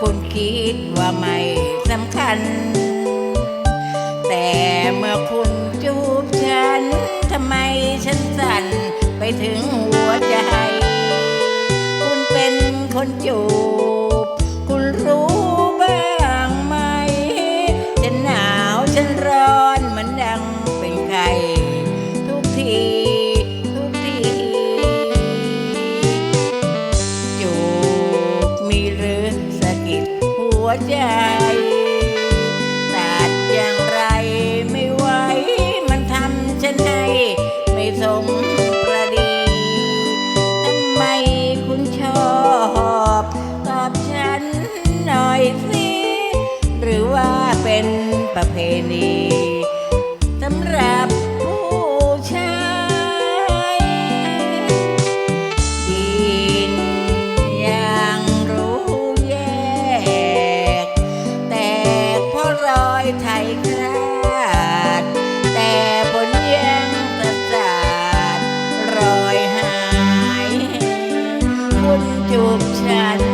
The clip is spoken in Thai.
คุณคิดว่าไม่สำคัญ แต่เมื่อคุณจูบฉัน ทำไมฉันสั่นไปถึงหัวใจ คุณเป็นคนจูบ วใจ ตัดอย่างไรไม่ไหวมันทำฉันให้ไม่สมประดีทำไมคุณชอบตอบฉันหน่อยสิหรือว่าเป็นประเพณี Thank you, Chad.